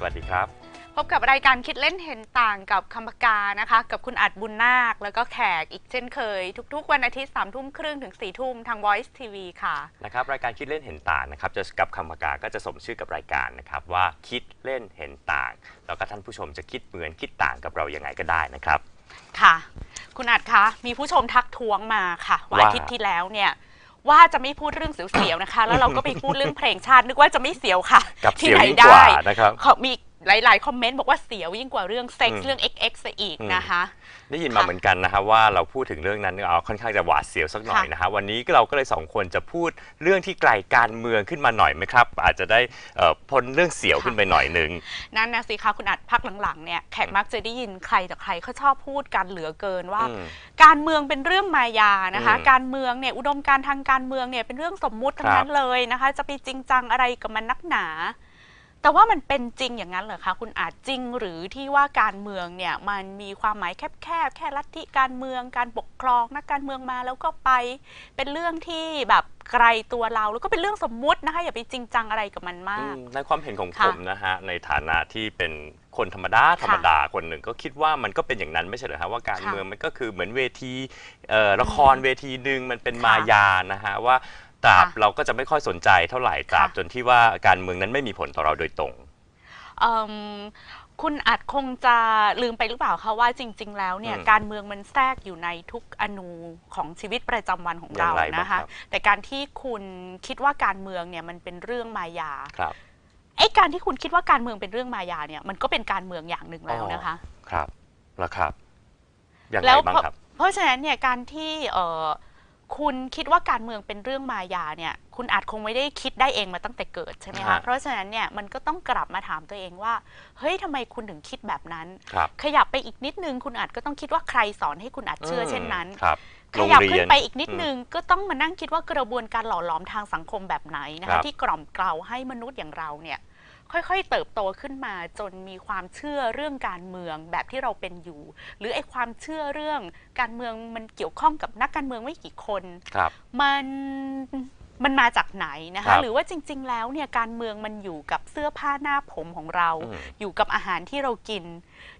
ค่ะสวัสดีครับ พบกับรายการคิดเล่นเห็นต่างกับคำปากานะคะ กับคุณอัดบุญนาค แล้วก็แขกอีกเช่นเคย ทุกๆ วันอาทิตย์3ามทุ่มครึ่งถึง4ี่ทุ่มทาง Voice TV ค่ะ นะครับรายการคิดเล่นเห็นต่างนะครับจะกับคำปากาก็จะสมชื่อกับรายการนะครับว่าคิดเล่นเห็นต่าง แล้วก็ท่านผู้ชมจะคิดเหมือนคิดต่างกับเรายังไงก็ได้นะครับ ค่ะ คุณอัดคะ มีผู้ชมทักท้วงมาค่ะว่าว่า อาทิตย์ที่แล้วเนี่ย ว่าจะไม่พูดเรื่องเสียวๆนะคะ แล้วเราก็ไปพูดเรื่องเพลงชาตินึกว่าจะไม่เสียวค่ะ กับที่เสียวไหนยิ่งกว่าได้นะครับ เขามี หลาย ๆ คอมเมนต์บอกว่าเสียวยิ่งกว่าเรื่องเซ็กอืซ์ม เรื่อง XX ซะอีกอืมนะคะ ได้ยินมาค่ะเหมือนกันนะครับว่าเราพูดถึงเรื่องนั้นเอาค่อนข้างจะหวาดเสียวสักหน่อยค่ะนะฮะวันนี้เราก็เลยสองคนจะพูดเรื่องที่ไกลการเมืองขึ้นมาหน่อยไหมครับ อาจจะได้เอ่อพ้นเรื่องเสียวขึ้นไปหน่อยหนึงนั่นนะสิคะคุณอัดพักหลังๆเนี่ยแขกมักจะได้ยินใครต่อใครเขาชอบพูดกันเหลือเกินว่า อืมการเมืองเป็นเรื่องมายานะคะ อืมการเมืองเนี่ยอุดมการณ์ทางการเมืองเนี่ยเป็นเรื่องสมมุติทั้งนั้นเลยนะคะ จะไปจริงจังอะไรกับมันนักหนา แต่ว่ามันเป็นจริงอย่างนั้นเหรอคะคุณอาจจริงหรือที่ว่าการเมืองเนี่ยมันมีความหมายแคบๆแค่ลัทธิการเมืองการปกครองนักการเมืองมาแล้วก็ไป เป็นเรื่องที่แบบไกลตัวเราแล้วก็เป็นเรื่องสมมุตินะคะอย่าไปจริงจังอะไรกับมันมากอืมในความเห็นของค่ะผมนะฮะในฐานะที่เป็นคนธรรมดาธรรมดาคนหนึ่งก็คิดว่ามันก็เป็นอย่างนั้นไม่ใช่เหรอฮะว่าการค่ะเมืองมันก็คือเหมือนเวทีเอ่อละครเวทีหนึ่งมันเป็นค่ะมายานะฮะว่า ตราบค่ะเราก็จะไม่ค่อยสนใจเท่าไหร่ตราบค่ะจนที่ว่าการเมืองนั้นไม่มีผลต่อเราโดยตรง เอิ่มคุณอาจคงจะลืมไปหรือเปล่าคะว่าจริง ๆ แล้วเนี่ยอืมการเมืองมันแทรกอยู่ในทุกอนูของชีวิตประจำวันของเราอย่างไรบ้างนะคะครับแต่การที่คุณคิดว่าการเมืองเนี่ยมันเป็นเรื่องมายาครับไอ้การที่คุณคิดว่าการเมืองเป็นเรื่องมายาเนี่ยมันก็เป็นการเมืองอย่างหนึ่งแล้วนะคะ ครับแล้วครับอย่างไรแล้วบ้างเพราะครับ เพราะฉะนั้นเนี่ยการที่เอ่อ คุณคิดว่าการเมืองเป็นเรื่องมายาเนี่ยคุณอาจคงไม่ได้คิดได้เองมาตั้งแต่เกิดใช่ไหมคะ ฮะเพราะฉะนั้นเนี่ยมันก็ต้องกลับมาถามตัวเองว่า เฮ้ยทำไมคุณถึงคิดแบบนั้น ครับ ขยับไปอีกนิดนึง คุณอาจก็ต้องคิดว่าใครสอนให้คุณอาจเชื่อเช่นนั้น ครับขโรงยับเรีขึ้ยนนไปอีกนิดนึง ก็ต้องมานั่งคิดว่ากระบวนการหล่อหลอมทางสังคมแบบไหนนะครัคะบที่กล่อมเกลาให้มนุษย์อย่างเราเนี่ย ค่อยๆ เติบโตขึ้นมาจนมีความเชื่อเรื่องการเมืองแบบที่เราเป็นอยู่ หรือไอ้ความเชื่อเรื่องการเมืองมันเกี่ยวข้องกับนักการเมืองไม่กี่คนครับมัน มันมาจากไหนนะครัคะ บหรือว่าจริง ๆ แล้วเนี่ยการเมืองมันอยู่กับเสื้อผ้าหน้าผมของเรา อืมอยู่กับอาหารที่เรากิน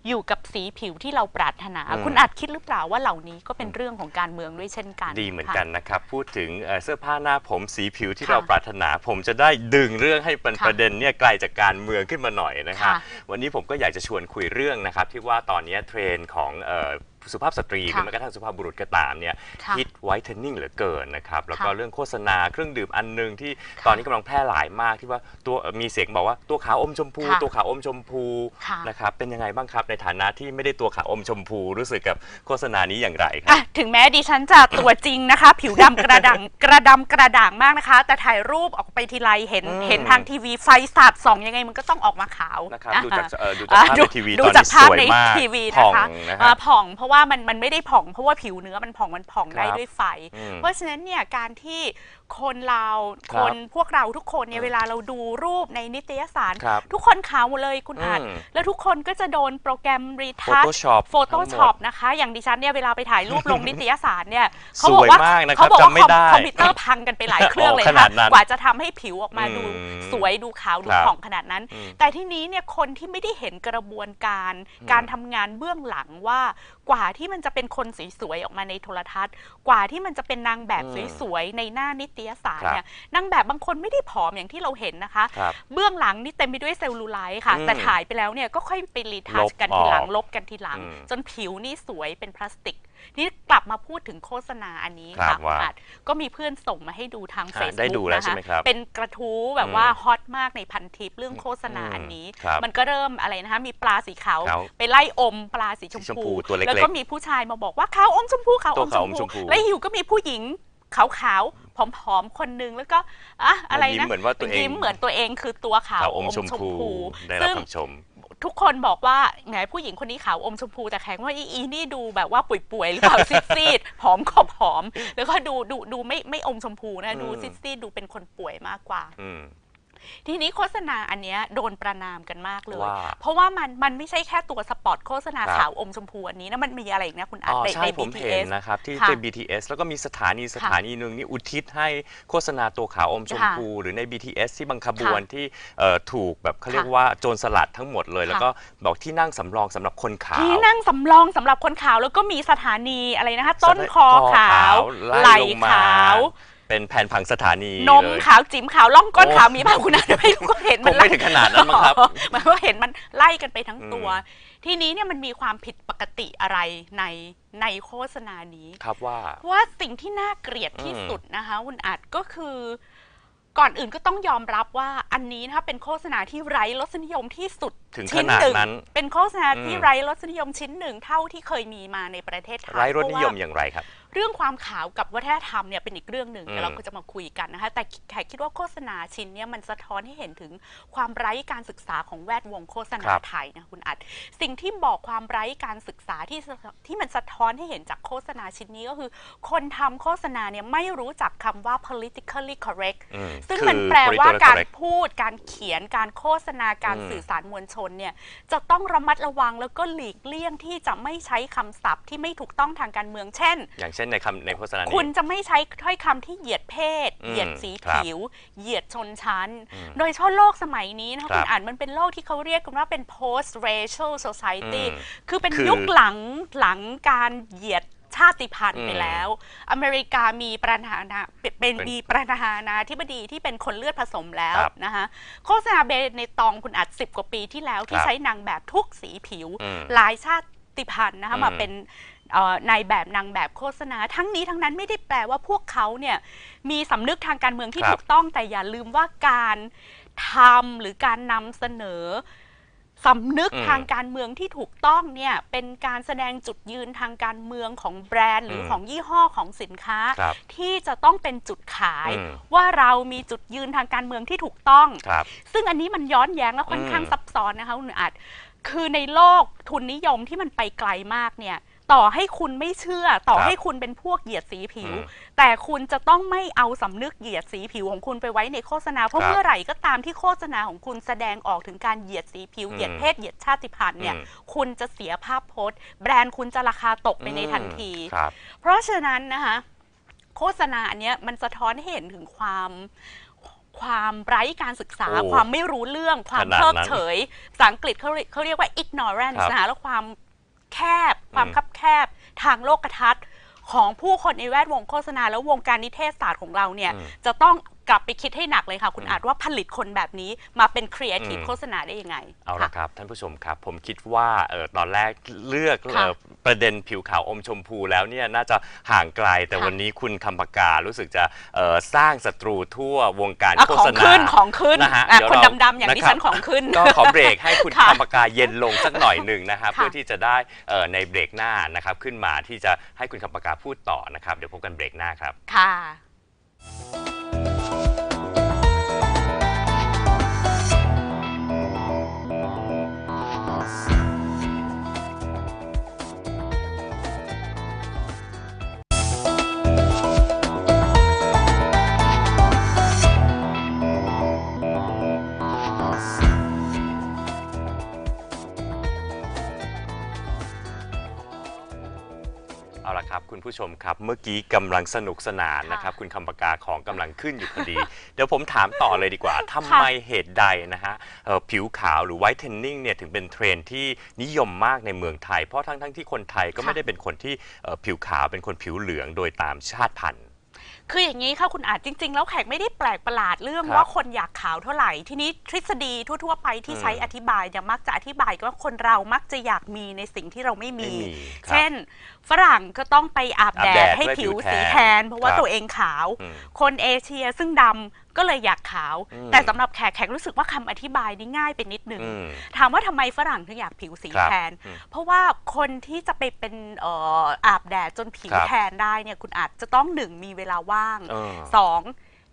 อยู่กับสีผิวที่เราปรารถนา อืม คุณอาจคิดหรือเปล่าว่าเหล่านี้ก็เป็นเรื่องของการเมืองด้วยเช่นกันดีเหมือนค่ะกันนะครับ พูดถึงเอ่อเสื้อผ้าหน้าผมสีผิวที่ค่ะเราปรารถนา ผมจะได้ดึงเรื่องให้เป็นค่ะประเด็นเนี่ยไกลจากการเมืองขึ้นมาหน่อยนะครับค่ะวันนี้ผมก็อยากจะชวนคุยเรื่องนะครับที่ว่าตอนนี้เทรนด์ของเอ่อ สุภาพสตรีหค่ะรือแม้กระทั่งสุภาพบุรุษก็ตามเนี่ยค่ะฮิตไวท์เทนนิ่งเหลือเกินนะครับแล้วก็ค่ะเรื่องโฆษณาเครื่องดื่มอันหนึงที่ค่ะตอนนี้กำลังแพร่หลายมากที่ว่าตัวเอ่อมีเสียงบอกว่าตัวขาวอมชมพู ค่ะตัวขาวอมชมพูค่ะ นะครับเป็นยังไงบ้างครับในฐานะที่ไม่ได้ตัวขาวอมชมพูรู้สึกกับโฆษณานี้อย่างไรครัอะบถึงแม้ดิฉันจะตัวจริงนะคะ ผิวดำกระด่างกระดำกระด่างมากนะคะ แต่ถ่ายรูปออกไปทีไรเห็นอืม เห็นทางทีวีไฟสาดส่องยังไงมันก็ต้องออกมาขาวนะครับอ่ดูจากเอ่อดูอะจากภาพในทีวีดูตอนจากนี้ภาพสวยในมากทีวีผ่นะองคะนะคอ่ารับผ่องเพราะว่ามันมันไม่ได้ผ่องเพราะว่าผิวเนื้อมันผ่องมันผ่องได้ครับด้วยไฟอืมเพราะฉะนั้นเนี่ยการที่ คนเราคครับนพวกเราทุกคนเนี่ยอืมเวลาเราดูรูปในนิตยสาร ครับทุกคนขาวหมดเลยคุณอาจอืม แล้วทุกคนก็จะโดนโปรแกรมรีทัช Photoshop โฟโต้ช็อปนะคะ อย่างดิฉันเนี่ยเวลาไปถ่ายรูปลงนิตยสารเนี่ยสวยมากนะครับเขาบอกว่าจำไม่ได้คอมพิวเตอร์พังกันไปหลายเครื่องเลยขนะนาคะดนั้นกว่าจะทำให้ผิวออกมาดูอืมสวยดูขาวดูครับผ่องขนาดนั้น อืมแต่ที่นี้เนี่ยคนที่ไม่ได้เห็นกระบวนการ อืมการทำงานเบื้องหลังว่ากว่าที่มันจะเป็นคนสวยๆออกมาในโทรทัศน์ กว่าที่มันจะเป็นนางแบบสวยๆในหน้านิตยสารเนี่ยนางแบบบางคนไม่ได้ผอมอย่างที่เราเห็นนะคะครับเบื้องหลังนี่เต็มไปด้วยเซลลูไลท์ค่ะอืมแต่ถ่ายไปแล้วเนี่ยก็ค่อยไปรีทัลชบกันทีหลังออกลบกันทีหลังอืมจนผิวนี่สวยเป็นพลาสติกนี่กลับมาพูดถึงโฆษณาอันนี้ครัค่ะบว่าอาจก็มีเพื่อนส่งมาให้ดูทางอ่าเฟซได้ดูบุ๊กแล้วนะใช่คะไหมครับเป็นกระทู้แบบอืมว่าฮอตมากในพันทิปเรื่องโฆษณาอืมอันนี้ครับมันก็เริ่มอะไรนะคะมีปลาสีขาวขาวไปไล่อมปลาสีชมสีชมพูพูตัวเล็กๆแล้วก็มีผู้ชายมาบอกว่าขาวอมชมพูขาวตัอวมขาวชอมมชพูมพู แล้วอยู่ก็มีผู้หญิง ขาวๆผอมๆคนนึงแล้วก็อะอะไรยิ้มนะเหมือนว่าตัวเอง ยิ้มเหมือนตัวเองคือตัวขาวขาวอมชมพูได้รับซึ่งคำชมทุกคนบอกว่าแหมผู้หญิงคนนี้ขาวอมชมพูแต่แข็งว่าอีอีนี่ดูแบบว่าป่วยๆหรือเปล่าซีดๆผอมก็ผอม แล้วก็ดูดูดูไม่ไม่อมชมพูนะดูอืมซีดๆดูเป็นคนป่วยมากกว่าอืม ทีนี้โฆษณาอันเนี้ยโดนประนามกันมากเลย ว่าเพราะว่ามันมันไม่ใช่แค่ตัวสปอตโฆษณาครับ ขาวอมชมพูอันนี้นะมันมีอะไรอีกนะคุณอาอ๋ร์อตในใช่ใน ผมเห็น BTS นะครับ ที่ค่ะเป็น BTS แล้วก็มีสถานีสถานีหนึ่งนี่อุทิศให้โฆษณาตัวขาวอมชมค่ะพูหรือใน BTS ที่บางขบวนค่ะที่เอ่อถูกแบบเขาเรียกค่ะว่าโจรสลัดทั้งหมดเลย แล้วค่ะก็บอกที่นั่งสำรองสำหรับคนขาว ที่นั่งสำรองสำหรับคนขาวแล้วก็มีสถานีอะไรนะคะ ต้นคอคอขาวไล่ไหลลงมาขาว เป็นแผนผังสถานีนมเลย ขาวจิ๋มขาวล่องก้นโอ้ขาวมีบ้างคุณอาจจะไม่รู้ก็เห็นคมันงไม่ถึงขนาดนั้นมั้งครับ หมายว่าเห็นมันไล่กันไปทั้งตัวอืทีนี้เนี่ยมันมีความผิดปกติอะไรในในโฆษณานี้ ครับว่า ว่าสิ่งที่น่าเกลียดที่อืมสุดนะคะคุณอาจก็คือ ก่อนอื่นก็ต้องยอมรับว่าอันนี้นะคะเป็นโฆษณาที่ไร้รสนิยมที่สุดถึงขชิ้นนาดหนึ่งนั้น เป็นโฆษณาที่อืมไร้รสนิยมชิ้นหนึ่งเท่าที่เคยมีมาในประเทศไทยไร้รสนิยมเพาะว่า อย่างไรครับ เรื่องความขาวกับวัฒนธรรมเนี่ยเป็นอีกเรื่องหนึ่งอืมเดี๋ยวเราก็จะมาคุยกันนะคะ แต่แขกคิดว่าโฆษณาชิ้นเนี้ยมันสะท้อนให้เห็นถึงความไร้การศึกษาของแวดวงโฆษณาครับไทยนะคุณอัด สิ่งที่บอกความไร้การศึกษาที่สะที่มันสะท้อนให้เห็นจากโฆษณาชิ้นนี้ก็คือ คนทำโฆษณาเนี่ยไม่รู้จักคำว่า politically correct อืมซึ่งคือมันแปลว่า political การ correct พูดการเขียนการโฆษณาการอืมสื่อสารมวลชนเนี่ยจะต้องระมัดระวังแล้วก็หลีกเลี่ยงที่จะไม่ใช้คำศัพท์ที่ไม่ถูกต้องทางการเมืองเช่นอย่างเช่นในคำในโฆษณานี้ คุณจะไม่ใช้ถ้อยคำที่เหยียดเพศ อืมเหยียดสีครับผิว เหยียดชนชั้น อืมโดยเฉพาะโลกสมัยนี้นะคะครับคุณอ่านมันเป็นโลกที่เขาเรียกกันว่าเป็น post racial society อืมคือเป็นคือยุคหลังหลังการเหยียดชาติพันธุ์อืมไปแล้ว อเมริกามีประธานาเป็นเป็นเป็นมีประธานาธิบดีที่เป็นคนเลือดผสมแล้วครับนะคะโฆษณาเบในตองคุณอัดสิบกว่าปีที่แล้วที่ครับใช้นางแบบทุกสีผิว อืม หลายชาติพันธุ์นะคะอืมมาเป็นเอ่อ นายแบบนางแบบโฆษณา ทั้งนี้ทั้งนั้นไม่ได้แปลว่าพวกเขาเนี่ยมีสำนึกทางการเมืองที่ครับ ถูกต้องแต่อย่าลืมว่าการทำหรือการนำเสนอสำนึกอืมทางการเมืองที่ถูกต้องเนี่ยเป็นการแสดงจุดยืนทางการเมืองของแบรนด์ หรืออม ของยี่ห้อของสินค้า ครับ ที่จะต้องเป็นจุดขาย อืม ว่าเรามีจุดยืนทางการเมืองที่ถูกต้อง ครับ ซึ่งอันนี้มันย้อนแย้งและค่อนข้างอืมซับซ้อนนะคะคุณอาจ คือในโลกทุนนิยมที่มันไปไกลมากเนี่ย ต่อให้คุณไม่เชื่อ ต่อครับให้คุณเป็นพวกเหยียดสีผิวอืมแต่คุณจะต้องไม่เอาสำนึกเหยียดสีผิวของคุณไปไว้ในโฆษณาเพราะครับเมื่อไหร่ก็ตามที่โฆษณาของคุณแสดงออกถึงการเหยียดสีผิวอืมเหยียดเพศเหยียดชาติพันธุ์เนี่ยอืมคุณจะเสียภาพพจน์ แบรนด์คุณจะราคาตกไปในทันทีครับเพราะฉะนั้นนะคะโฆษณาอันเนี้ยมันสะท้อนให้เห็นถึงความความไร้การศึกษาโอ้ความไม่รู้เรื่อง ความขนาดนั้นเพิกเฉยภาษาอังกฤษเขาเรียกเขาเรียกว่า ignorance ครับนะคะแล้วความแคบ ความอืมคับแคบทางโลกทัศน์ของผู้คนในแวดวงโฆษณาแล้ววงการนิเทศศาสตร์ของเราเนี่ยอืมจะต้อง กลับไปคิดให้หนักเลยค่ะ คุณอืมอาจว่าผลิตคนแบบนี้มาเป็นครีเอทีฟอืมโฆษณาได้ยังไงเอาค่ะละครับ ท่านผู้ชมครับ ผมคิดว่าเออตอนแรกเลือกค่ะเอ่อประเด็นผิวขาวอมชมพูแล้วเนี่ยน่าจะห่างไกลแต่ค่ะวันนี้คุณคำปาการู้สึกจะเอ่อสร้างศัตรูทั่ววงการอะโฆขอษงณาขึ้นของขึ้นนะฮะอะเดี๋ยวคนเราดำๆอย่างดิฉันนะครับของขึ้น ก็ขอเบรกให้คุณค่ะคำปากาเย็นลงสักหน่อยหนึ่งนะครับค่ะ เพื่อที่จะได้เอ่อในเบรกหน้านะครับขึ้นมาที่จะให้คุณคำปากาพูดต่อนะครับเดี๋ยวพบกันเบรกหน้าครับ ค่ะ ครับคุณผู้ชมครับ เมื่อกี้กำลังสนุกสนานนะครับค่ะคุณคำปากาของกำลังขึ้นอยู่พอดี เดี๋ยวผมถามต่อเลยดีกว่าทำไมเหตุใดนะฮะเอ่อผิวขาวหรือไวท์เทนนิ่งเนี่ยถึงเป็นเทรนด์ที่นิยมมากในเมืองไทย เพราะทั้งทั้งๆที่คนไทยก็ค่ะไม่ได้เป็นคนที่เอ่อผิวขาวเป็นคนผิวเหลืองโดยตามชาติพันธุ์ คืออย่างนี้ค่ะคุณอาจจริง ๆ แล้วแขกไม่ได้แปลกประหลาดเรื่องครับว่าคนอยากขาวเท่าไหร่ ทีนี้ทฤษฎีทั่ว ๆ ไปที่อืมใช้อธิบายเนี่ยมักจะอธิบายว่าคนเรามักจะอยากมีในสิ่งที่เราไม่มี ไม่มีครับเช่น ฝรั่งก็ต้องไปอาบแดอาบแดดดให้เพื่อผิวผิวแทนสีแทน เพราะว่าครับตัวเองขาว อืม คนเอเชียซึ่งดำก็เลยอยากขาว อืมแต่สำหรับแขกแขกรู้สึกว่าคำอธิบายนี่ง่ายไปนิดนึง อืมถามว่าทำไมฝรั่งถึงอยากผิวสีครับแทน อืมเพราะว่าคนที่จะไปเป็นเอ่ออาบแดดจนผิวครับ แทนได้เนี่ยคุณอาจจะต้องหนึ่งมีเวลาว่าง เออ สอง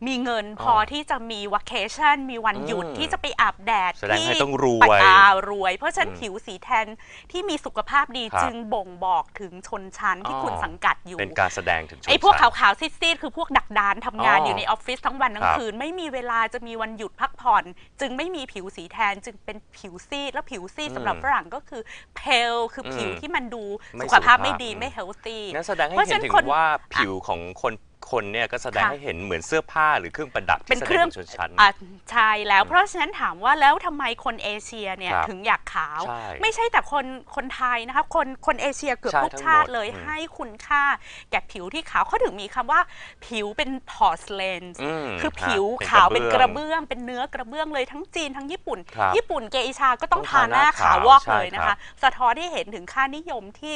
มีเงินพอ๋ออที่จะมีวัคเคชั่นมีวันหยุดอืมที่จะไปอาบแดดแสดงให้ที่ต้องรวยปะตารวย เพราะฉะนั้นอืมผิวสีแทนที่มีสุขภาพดีครับจึงบ่งบอกถึงชนชั้นที่อ๋อ คุณสังกัดอยู่ เป็นการแสดงถึงชนไอ้พวกชั้ขานวๆซีดๆคือพวกดักดานทำงานอ๋อออยู่ในออฟฟิศทั้งวันทั้คงรับคืน ไม่มีเวลาจะมีวันหยุดพักผ่อน จึงไม่มีผิวสีแทนจึงเป็นผิวซีด แล้วผิวซีดอืมสำหรับฝรั่งก็คือเพลคือผิวอืมที่มันดูไม่สุขภาพสุขภาพไม่ดีอืม ไม่เฮลตี้ งั้นแสดงให้เพราะฉะเห็นั้นนถึงคน ว่าผิวของคน คนเนี่ยก็แสดงค่ะ ให้เห็นเหมือนเสื้อผ้าหรือเครื่องประดับเป็นที่แสเคดรื่องงถึงชนชั้น อะใช่แล้วอืมเพราะฉะนั้นถามว่าแล้วทำไมคนเอเชียเนี่ยครับถึงอยากขาว ใช่ไม่ใช่แต่คนคนไทยนะคะคนคนเอเชียเกือบใช่ทุกทั้งชาติหมดเลยอืมให้คุณค่าแก่ผิวที่ขาวเขาถึงมีคำว่าผิวเป็นพอร์สเลนอืมคือฮะผิวเป็นขาวเป็นกกระระเบื้เบื้องเป็นเนื้อกระเบื้องเลยทั้งจีนทั้งญี่ปุ่น ครับญี่ปุ่นเกอิชาก็ต้องต้องทาทาหน้าหน้าขาวขาววอกใช่เลยนะครัคะ บ สะท้อนให้เห็นถึงค่านิยมที่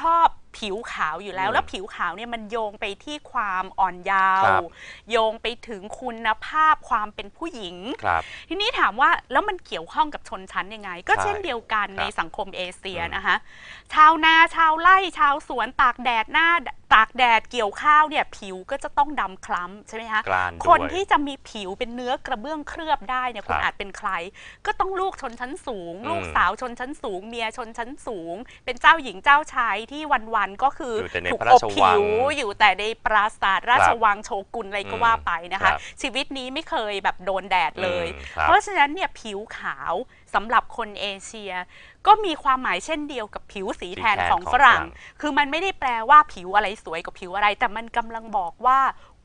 ชอบ ผิวขาวอยู่แล้วอืมแล้วผิวขาวเนี่ยมันโยงไปที่ความอ่อนเยาครัว์บโยงไปถึงคุณภาพความเป็นผู้หญิง ครับทีนี้ถามว่าแล้วมันเกี่ยวข้องกับชนชั้นยังไง ก็ใช่เช่นเดียวกันครับในสังคมเอเชียอืม นะคะ ชาวนาชาวไร่ชาวสวนตากแดดหน้าตากแดดเกี่ยวข้าวเนี่ยผิวก็จะต้องดำคล้ำใช่ไหมคะกลานด้วยคนที่จะมีผิวเป็นเนื้อกระเบื้องเคลือบได้เนี่ยคุณครับอาจเป็นใคร ก็ต้องลูกชนชั้นสูง อืมลูกสาวชนชั้นสูง เมียชนชั้นสูง เป็นเจ้าหญิงเจ้าชายที่วันๆก็คืออยู่แต่ในถูกพระอราบชวัผิงวอยู่แต่ในปราสาทราชวังโชกุนอะไรก็อืมว่าไปนะครัคะ บชีวิตนี้ไม่เคยแบบโดนแดดเลย อืมครับ เพราะฉะนั้นเนี่ยผิวขาวสำหรับคนเอเชีย ก็มีความหมายเช่นเดียวกับผิวสีแทนสีแทนของของฝรั่งฝรั่ง คือมันไม่ได้แปลว่าผิวอะไรสวยกับผิวอะไร แต่มันกำลังบอกว่า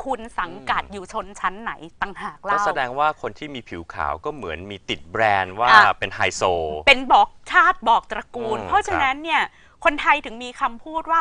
คุณสังกัดอยู่ชนชั้นไหนต่างหากก็เล่า แสดงว่าคนที่มีผิวขาวก็เหมือนมีติดแบรนด์ว่าอะ เป็นไฮโซ เป็นบอกชาติบอกตระกูล อืมเพราะฉะนั้นเนี่ยคนไทยถึงมีคำพูดว่า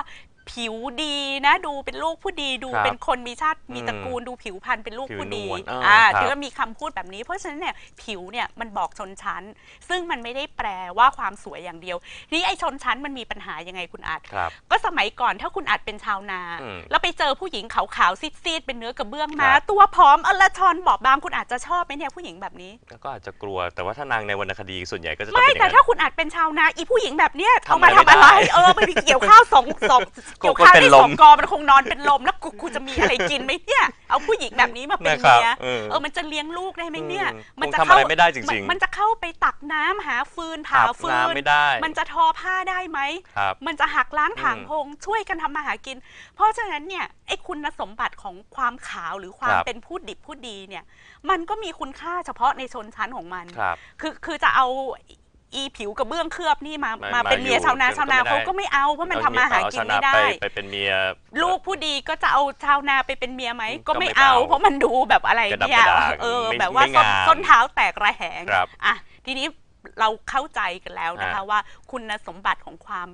ผิวดีนะดูเป็นลูกผู้ดีดูครับเป็นคนมีชาติมีอืมตระกูลดูผิวพรรณเป็นลูกผู้ดีผิวนวลอ่าอ่าครับถือว่ามีคำพูดแบบนี้เพราะฉะนั้นเนี่ยผิวเนี่ยมันบอกชนชั้น ซึ่งมันไม่ได้แปลว่าความสวยอย่างเดียวทีนี้ไอ้ชนชั้นมันมีปัญหายังไงคุณอาจครับก็สมัยก่อนถ้าคุณอาจเป็นชาวนา อืมแล้วไปเจอผู้หญิงขาวๆซีดๆเป็นเนื้อกระเบื้องมา ครับ ตัวผอมอลาชอนบอบบางคุณอาจจะชอบไหมเนี่ยผู้หญิงแบบนี้ แล้วก็อาจจะกลัวแต่ว่าถ้านางในวรรณคดีส่วนใหญ่ก็จะต้องไม่เป็นอย่าแต่งนั้นถ้าคุณอาจเป็นชาวนาอีผู้หญิงแบบเนี้ยทำเอามาอะไรทำไม่อะไรได้ เออไปเกี่ยวข้าวสองสองกลัเกี่วยวข้าวเป็นได้ลสม องกอมันคงนอนเป็นลมแล้วกูกูจะมีอะไรกินไหมเนี่ย เอาผู้หญิงแบบนี้มาเป็นนะครับเมียเออเออมันจะเลี้ยงลูกได้ไหมเนี่ยอืมมัคงจะทำอะไรไม่ได้จริงๆมันมันจะเข้าไปตักน้ำหาฟืนอาผ่าบฟืน้ำนไม่ได้มันจะทอผ้าได้ไหม ครับ มันจะหักล้างถางอืมพง ช่วยกันทำมาหากิน เพราะฉะนั้นเนี่ยไอ้คุณสมบัติของความขาวหรือความครับ เป็นผู้ดิบผู้ดีเนี่ย มันก็มีคุณค่าเฉพาะในชนชั้นของมัน ครับ คือคือจะเอา อีผิวกระเบื้องเคลือบนี่มามามาเป็นมาเมียอยู่ชาวนาก็ชาวนาไม่ได้เขาก็ไม่เอาเพราะมันทำมาหากินไม่ได้เอชะไปไปเป็นเมีย ลูกผู้ดีก็จะเอาชาวนาไปเป็นเมียไหมก็ก็ไม่ไม่เอาเอา เพราะมันดูแบบอะไรกระดับเนี่ยกระดาษเออไม่แบบว่าไม่ส้นงามส้นเท้าแตกระแหงครับอะทีนี้เราเข้าใจกันแล้วนะคะฮะว่า คุณสมบัติของความ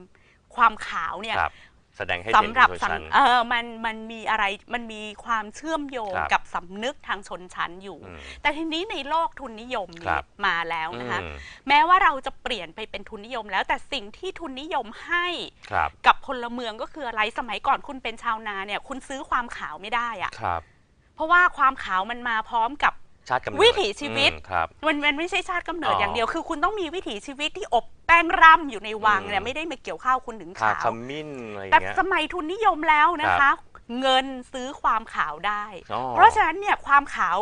ความขาวเนี่ยครับ แสดงให้เห็นสำหรับถึงชนสังชั้น เออมันมันมีอะไรมันมีความเชื่อมโยงครับกับสำนึกทางชนชั้นอยู่ อืมแต่ทีนี้ในโลกทุนนิยมคนี่รับมาแล้วนะคะ อืมแม้ว่าเราจะเปลี่ยนไปเป็นทุนนิยมแล้ว แต่สิ่งที่ทุนนิยมให้ครับกับพลเมืองก็คืออะไรสมัยก่อนคุณเป็นชาวนาเนี่ย คุณซื้อความขาวไม่ได้อะ ครับ เพราะว่าความขาวมันมาพร้อมกับ ชาติกำเนิดวิถีชีวิต อืมครับ มันมันไม่ใช่ชาติกำเนิดอ๋อออ ย่างเดียว คือคุณต้องมีวิถีชีวิตที่อบแป้งร่ำอยู่ในวังอืมเนี่ยไม่ได้มาเกี่ยวข้าวคุณถึงทาขาวขมิ้นอะไรอย่างแต่เงี้ย สมัยทุนนิยมแล้วนะครัคะ บเงินซื้อความขาวได้ อ๋อ เพราะฉะนั้นเนี่ยความขาว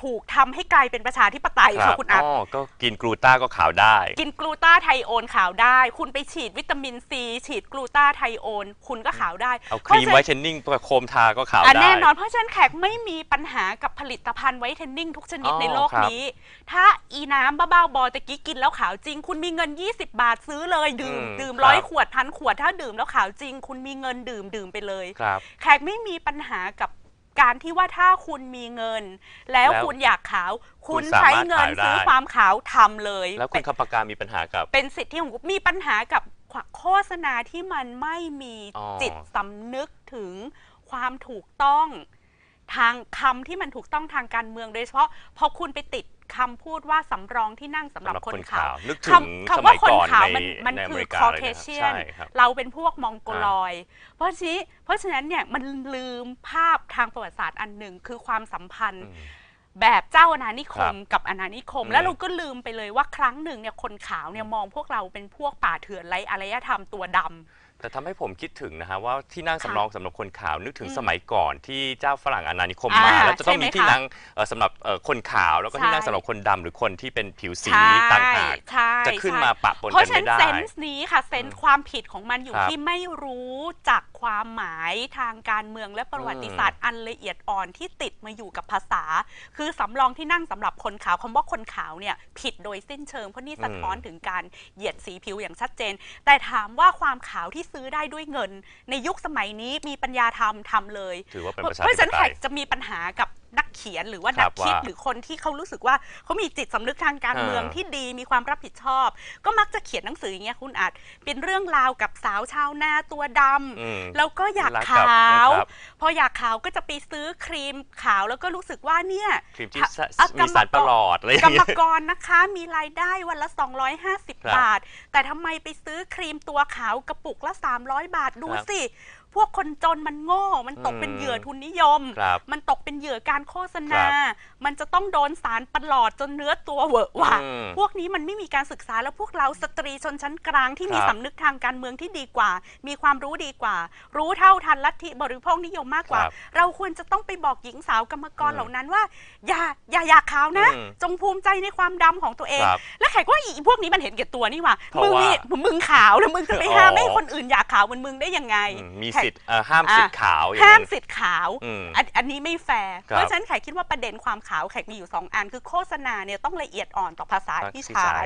ถูกทำให้กลายเป็นประชาธิปไตยครัค่ะบคุณอัพ อ๋อก็กินกลูต้าก็ขาวได้ กินกลูตาไทโอนขาวได้ คุณไปฉีดวิตามินซี ฉีดกลูตาไทโอน คุณก็ขาวได้เอาคเพราะรีมฉะนั้นไวท์เทนนิ่งประโคมทาก็ขาวอะได้ แน่นอนเพราะฉะนั้นแขกไม่มีปัญหากับผลิตภัณฑ์ไวท์เทนนิ่งทุกชนิดอ๋อในโลกครับนี้ ถ้าอีน้ำบ้าๆบอตะกี้กินแล้วขาวจริง คุณมีเงิน 20 บาทซื้อเลยดื่ม อืมดื่มครับร้อยขวดพันขวดถ้าดื่มแล้วขาวจริง คุณมีเงินดื่มดื่มไปเลย ครับ แขกไม่มีปัญหากับ การที่ว่าถ้าคุณมีเงิน แล้วแล้วคุณอยากขาว คุณคุณสามารถใช้เงินขายได้ ซื้อความขาวทำเลยแล้วคุเป็ณนคำปากกามีปัญหากับ เป็นสิทธิของคุณมีปัญหากับโฆษณาที่มันไม่มีอ๋อ จิตสำนึกถึงความถูกต้อง ทางคำที่มันถูกต้องทางการเมืองโดยเฉพาะพอคุณไปติด คำพูดว่าสำรองที่นั่งสำหรับคนขาวนึกถึงคำสคำมัว่ายคนก่อนขาวในมันมันในอคืเมอริกาคอเลยเคนะครับเชียนใช่ครับเราเป็นพวกมองโกลอย เพราะฉะนี้เพราะฉะนั้นเนี่ยมันลืมภาพทางประวัติศาสตร์อันหนึ่งคือความสัมพันธ์อืมแบบเจ้าอาณานิคมครับกับอาณานิคมอืมแล้วเราก็ลืมไปเลยว่าครั้งหนึ่งเนี่ยคนขาวเนี่ยมองพวกเราเป็นพวกป่าเถื่อนไร้อารยธรรมตัวดำ แต่ทำให้ผมคิดถึงนะฮะว่าที่นั่งค่ะสำรองสำหรับคนขาวนึกถึงอืมสมัยก่อนที่เจ้าฝรั่งอาณานิคมอ่ามาแล้วจะต้องมีใช่ไหมที่คะนั่งเอ่อสำหรับเอ่อคนขาวแล้วก็ที่นั่งใช่ สำหรับคนดำหรือคนที่เป็นผิวสีใช่ต่างหากใช่จะขึ้นใช่มาปะปนเพราะกันฉะนั้ไม่นได้ เซนส์นี้ค่ะเซนส์ความผิดของมันอยู่ครับที่ไม่รู้จักความหมายทางการเมืองและประวัติศาสตร์อันละเอียดอ่อนที่ติดมาอยู่กับภาษา คือสำรองที่นั่งสำหรับคนขาวคำว่าคนขาวเนี่ยผิดโดยสิ้นเชิงเพราะนี่สะท้อนถึงการเหยียดสีผิวอย่างชัดเจน แต่ถามว่าความขาวที่ซื้อได้ด้วยเงิน ในยุคสมัยนี้มีปัญญาทำทำเลย ถือว่าเป็นเพประชาราะธิฉะนั้นปแขไตกยจะมีปัญหากับ นักเขียนหรือว่าครันับกคิดว่าหรือคนที่เขารู้สึกว่าเขามีจิตสำนึกทางการเมืองอ่าที่ดีมีความรับผิดชอบ ก็มักจะเขียนหนังสืออย่างเงี้ยคุณอาจเป็นเรื่องราวกับสาวชาวนาตัวดำอืมแล้วก็อยากรักขากับวนะครับพออยากขาวก็จะไปซื้อครีมขาวแล้วก็รู้สึกว่าเนี่ยครีมที่สะอะมีสารประหลอดอะไรอย่ากรงรมเงี้ยกรนะคะมีรายได้วันละ 250ครับบาท แต่ทำไมไปซื้อครีมตัวขาวกระปุกละ 300 บาทดูครับสิ พวกคนจนมันโง่ มันตกอืมเป็นเหยื่อทุนนิยม ครับมันตกเป็นเหยื่อการโฆษณาครับมันจะต้องโดนสารประหลอดจนเนื้อตัวเหวอะหวะอืมพวกนี้มันไม่มีการศึกษาแล้วพวกเราสตรีชนชั้นกลางที่มีครับสำนึกทางการเมืองที่ดีกว่า มีความรู้ดีกว่า รู้เท่าทันลัทธิบริโภคนิยมมากกว่า ครับเราควรจะต้องไปบอกหญิงสาวกรรมกรอืมเหล่านั้นว่า อย่าอย่าอยากขาวนะ อืมจงภูมิใจในความดำของตัวเอง ครับและแขกว่าอีพวกนี้มันเห็นแก่ตัวนี่หว่าเพราะมึงว่านี่มึงขาวแล้วมึงจะไปห้ามอ๋อไม่ให้คนอื่นอยากขาวเหมือนมึงได้ยังไง อืมมีแขกสิทธิ์เอ่อห้ามสิทธิ์ขาวอย่างห้ามนั้น สิทธิ์ขาวอืมอันอันนี้ไม่แฟร์ครับเพราะฉะนั้นแขกคิดว่าประเด็นความขาวแขกมีอยู่ 2 อัน คือโฆษณาเนี่ยต้องละเอียดอ่อนต่อภาษาครับที่ที่ใช้ ใช้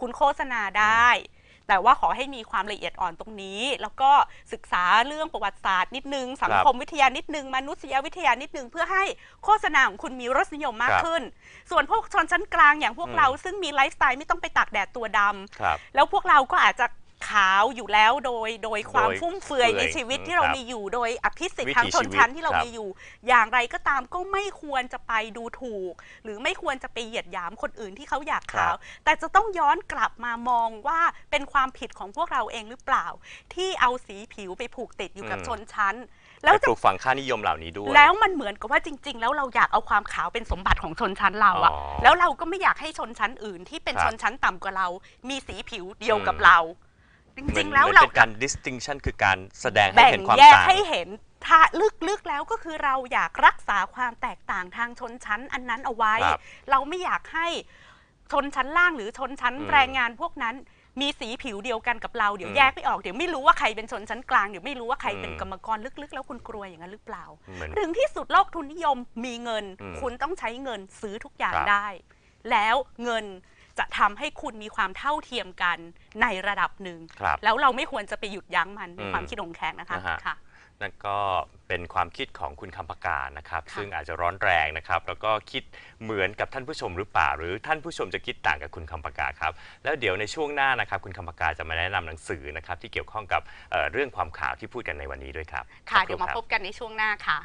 คุณโฆษณาได้ แต่ว่าขอให้มีความละเอียดอ่อนตรงนี้ แล้วก็ศึกษาเรื่องประวัติศาสตร์นิดนึง สังคมวิทยานิดนึง มนุษยวิทยานิดนึง เพื่อให้โฆษณาของคุณมีรสนิยมมากครับขึ้น ส่วนพวกชนชั้นกลางอย่างพวกอืม เราซึ่งมีไลฟ์สไตล์ไม่ต้องไปตากแดดตัวดำ ครับ แล้วพวกเราก็อาจจะ ขาวอยู่แล้วโดยโดยความโดยฟุ่มเฟือยเฟือยในชีวิตอืมที่เราครับมีอยู่ โดยอภิสิทธิ์วิถีทางชนชั้นชีวิตที่เราครับ มีอยู่ อย่างไรก็ตามก็ไม่ควรจะไปดูถูก หรือไม่ควรจะไปเหยียดหยามคนอื่นที่เขาอยากขาว แต่จะต้องย้อนกลับมามองว่าเป็นความผิดของพวกเราเองหรือเปล่า ที่เอาสีผิวไปผูกติดอยู่กับอืม ชนชั้น แล้แล้ววปจะลูกฝังค่านิยมเหล่านี้ด้วย แล้วมันเหมือนกับว่าจริง ๆ แล้วเราอยากเอาความขาวเป็นสมบัติของชนชั้นเราอะอ๋อแล้วเราก็ไม่อยากให้ชนชั้นอื่นที่เป็นครับชนชั้นต่ำกว่าเรา มีสีผิวเดียวกับอืม เรา จเหมืริอนงๆแล้วเหมือนเรา เป็นการ distinction คือการแสดงให้แบ่งเห็นความแยกต่าง ให้เห็นถ้าลึกๆแล้วก็คือเราอยากรักษาความแตกต่างทางชนชั้นอันนั้นเอาไว้ ครับเราไม่อยากให้ชนชั้นล่างหรือชนชั้นอืมแรงงานพวกนั้น มีสีผิวเดียวกันกับเราเดี๋ยวอืมแยกไม่ออกเดี๋ยวไม่รู้ว่าใครเป็นชนชั้นกลางเดี๋ยวไม่รู้ว่าใครเป็นอืม กรรมกรลึกๆ แล้วคุณกลัวอย่างนั้นหรือเปล่า เหมือน ถึงที่สุดโลกทุนนิยมมีเงิน อืมคุณต้องใช้เงินซื้อทุกอย่างครับได้ แล้วเงิน จะทำให้คุณมีความเท่าเทียมกันในระดับหนึ่งครับแล้วเราไม่ควรจะไปหยุดยั้งมันในอืมความคิดของแขกนะคะนะฮะค่ะนั่นก็เป็นความคิดของคุณคำปากานะครับค่ะซึ่งอาจจะร้อนแรงนะครับ แล้วก็คิดเหมือนกับท่านผู้ชมหรือเปล่า หรือท่านผู้ชมจะคิดต่างกับคุณคำปากาครับ แล้วเดี๋ยวในช่วงหน้านะครับ คุณคำปากาจะมาแนะนำหนังสือนะครับที่เกี่ยวข้องกับเอ่อเรื่องความข่าวที่พูดกันในวันนี้ด้วยครับ ค่ะสักเดี๋ยวรู่มารับพบกันในช่วงหน้าค่ะ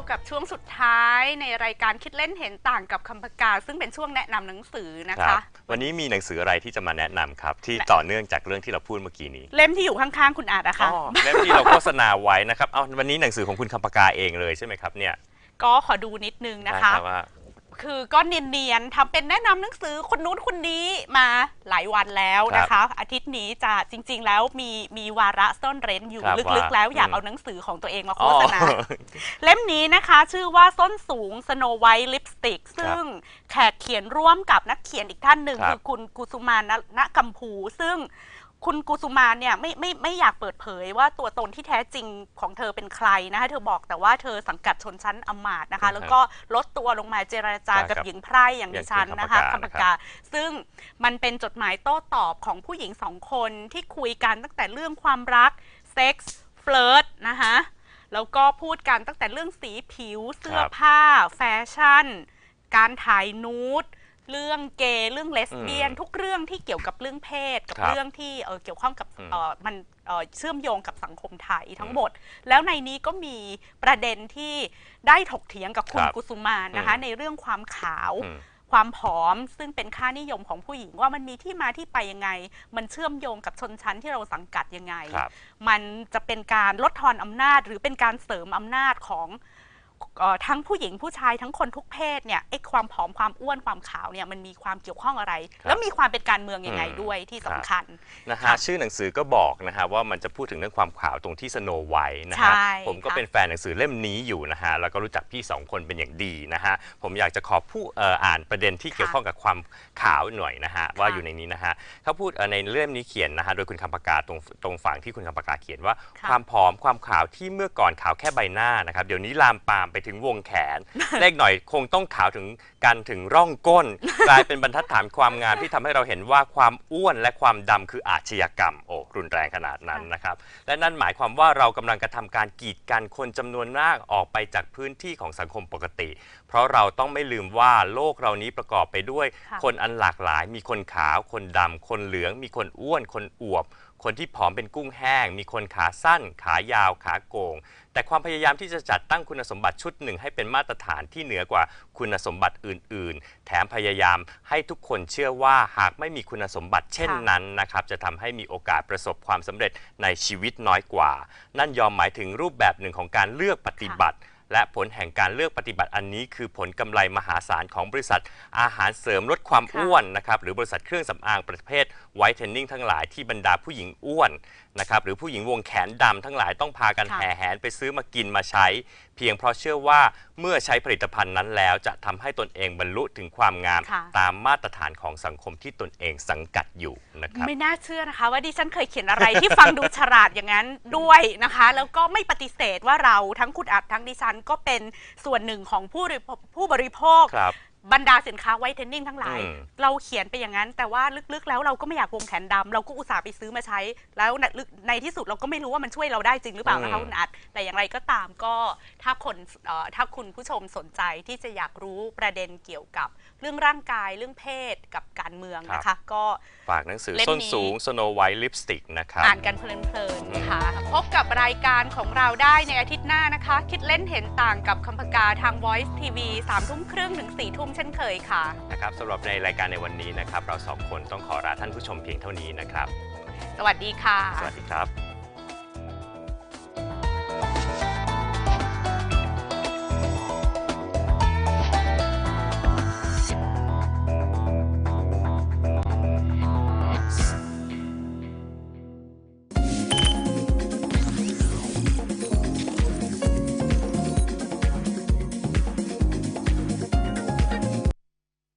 บกับช่วงสุดท้ายในรายการคิดเล่นเห็นต่างกับคำปากาซึ่งเป็นช่วงแนะนำหนังสือนะครัคะ บวันนี้มีหนังสืออะไรที่จะมาแนะนำครับ ที่ต่อเนื่องจากเรื่องที่เราพูดเมื่อกี้นี้เล่มที่อยู่ข้างๆคุณอาจนะคะอ๋อเล่มที่เราโฆษณาไว้นะครับเอาวันนี้หนังสือของคุณคำปากาเองเลยใช่ไหมครับเนี่ยก็ขอดูนิดนึงนะคะได้รับว่า คือก็เนียนๆทำเป็นแนะนำหนังสือคนนู้นคนนี้มาหลายวันแล้วนะคะ อาทิตย์นี้จะจริง ๆ แล้วมีมีวาระซ่อนเร้นอยู่ครับลึกว่าๆ แล้วอยากอืม เอาหนังสือของตัวเองมาอ๋โฆอษณา เล่มนี้นะคะชื่อว่าส้นสูง Snow White Lipstick ซึ่งแขกเขียนร่วมกับนักเขียนอีกท่านหนึ่งครับ คือคุณกุสุมานณกัมพู ซึ่ง คุณกุสุมานเนี่ยไม่ไม่ไม่อยากเปิดเผยว่าตัวตนที่แท้จริงของเธอเป็นใครนะคะเธอบอกแต่ว่าเธอสังกัดชนชั้นอำมาตย์นะคะแล้วก็ลดตัวลงมาเจรจากับครับหญิงไพร่อย่างอดิย่างฉันคุณนะคะคำคำปาปากากา ซึ่งมันเป็นจดหมายโต้ตอบของผู้หญิงสองคนที่คุยกันตั้งแต่เรื่องความรักเซ็กส์เฟลิร์ตนะคะแล้วก็พูดกันตั้งแต่เรื่องสีผิวเสื้อครับ ผ้า แฟชั่น การถ่ายนูด เรื่องเกย์เรื่องเลสเบี้ยนอืมทุกเรื่องที่เกี่ยวกับเรื่องเพศ กับครับเรื่องที่เอ่อเกี่ยวข้องกับอืมเอ่อมันเอ่อเชื่อมโยงกับสังคมไทยทั้งหมด แล้วในนี้ก็มีประเด็นที่ได้ถกเถียงกับคุณครับกุสุมานนะคะอืมในเรื่องความขาวอืมความผอมซึ่งเป็นค่านิยมของผู้หญิงว่ามันมีที่มาที่ไปยังไง มันเชื่อมโยงกับชนชั้นที่เราสังกัดยังไงครับมันจะเป็นการลดทอนอำนาจหรือเป็นการเสริมอำนาจของเออ ทั้งผู้หญิงผู้ชายทั้งคนทุกเพศเนี่ยไอ้ความผอมความอ้วนความขาวเนี่ยมันมีความเกี่ยวข้องอะไรครับแล้วมีความเป็นการเมืองยังไงอืมด้วยที่ครับสำคัญนะครัฮะบชื่อหนังสือก็บอกนะฮะว่ามันจะพูดถึงเรื่องความขาวตรงที่สโนไวท์นะฮะใช่ผมก็ค่ะเป็นแฟนหนังสือเล่มนี้อยู่นะฮะแล้วก็รู้จักพี่สองคนเป็นอย่างดีนะฮะผมอยากจะขอผู้เอ่ออ่านประเด็นที่เกี่ยวข้องกับความขาวหน่อยนะฮะว่าอยู่ในนี้นะฮะเขาพูดเอ่อในเล่มนี้เขียนนะฮะโดยคุณคำปากาตรงตรงฝั่งที่คุณคำปากาเขียนว่าค่ะความผอมความขาวที่เมื่อก่อนขาวแค่ใบหน้านะครับเดี๋ยวนี้ลามปามไปถึงวงแขน เลขหน่อยคงต้องขาวถึงกันถึงร่องก้น กลายเป็นบรรทัดฐานความงามที่ทำให้เราเห็นว่าความอ้วนและความดำคืออาชญากรรมโอ้รุนแรงขนาดนั้นนะครับ และนั่นหมายความว่าเรากำลังกระทำการกีดกันคนจำนวนมากออกไปจากพื้นที่ของสังคมปกติ เพราะเราต้องไม่ลืมว่าโลกเรานี้ประกอบไปด้วย ค่ะ คนอันหลากหลาย มีคนขาว คนดำคนเหลือง มีคนอ้วน คนอวบ คนที่ผอมเป็นกุ้งแห้ง มีคนขาสั้น ขายาว ขาโกง แต่ความพยายามที่จะจัดตั้งคุณสมบัติชุดหนึ่งให้เป็นมาตรฐานที่เหนือกว่าคุณสมบัติอื่น ๆ แถมพยายามให้ทุกคนเชื่อว่าหากไม่มีคุณสมบัติเช่นนั้นนะครับจะทำให้มีโอกาสประสบความสำเร็จในชีวิตน้อยกว่า นั่นยอมหมายถึงรูปแบบหนึ่งของการเลือกปฏิบัติ และผลแห่งการเลือกปฏิบัติอันนี้ คือผลกำไรมหาศาลของบริษัทอาหารเสริมลดความค่ะอ้วนนะครับหรือบริษัทเครื่องสำอางประเภทไวท์เทนนิ่งทั้งหลายที่บรรดาผู้หญิงอ้วนนะครับหรือผู้หญิงวงแขนดำทั้งหลายต้องพากันค่ะแห่แหนไปซื้อมากินมาใช้ เพียงเพราะเชื่อว่าเมื่อใช้ผลิตภัณฑ์นั้นแล้ว จะทำให้ตนเองบรรลุถึงความงามค่ะตามมาตรฐานของสังคมที่ตนเองสังกัดอยู่นะครับไม่น่าเชื่อนะคะ ว่าดิฉันเคยเขียนอะไรที่ฟังดูฉลาดอย่างนั้นด้วยนะคะ แล้วก็ไม่ปฏิเสธว่าเราทั้งคุณอัดทั้งดิฉันก็เป็นส่วนหนึ่งของผู้บริโภคผู้บริโภคครับ บรรดาสินค้าไวท์เทนนิ่งทั้งหลาย อืม เราเขียนไปอย่างนั้น แต่ว่าลึกๆ แล้วเราก็ไม่อยากวงแขนดำเราก็อุตส่าห์ไปซื้อมาใช้ แล้วในลึกในที่สุดเราก็ไม่รู้ว่ามันช่วยเราได้จริงหรือเปล่านะคะคุณอัดแต่อย่างไรก็ตามก็ถ้าคนเอ่อถ้าคุณผู้ชมสนใจที่จะอยากรู้ประเด็นเกี่ยวกับ เรื่องร่างกายเรื่องเพศกับการเมืองนะคะ ก็ ฝากหนังสือเล่มส้นนี้สูง Snow White Lipstick นะครับ อ่านกันเพลินๆค่ะ พบกับรายการของเราได้ในอาทิตย์หน้านะคะ คิดเล่นเห็นต่างกับคำพกาทาง Voice TV 3ทุ่มครึ่งถึง4ทุ่มเช่นเคยค่ะ นะครับสำหรับในรายการในวันนี้นะครับ เราสองคนต้องขอลาท่านผู้ชมเพียงเท่านี้นะครับ สวัสดีค่ะ สวัสดีครับ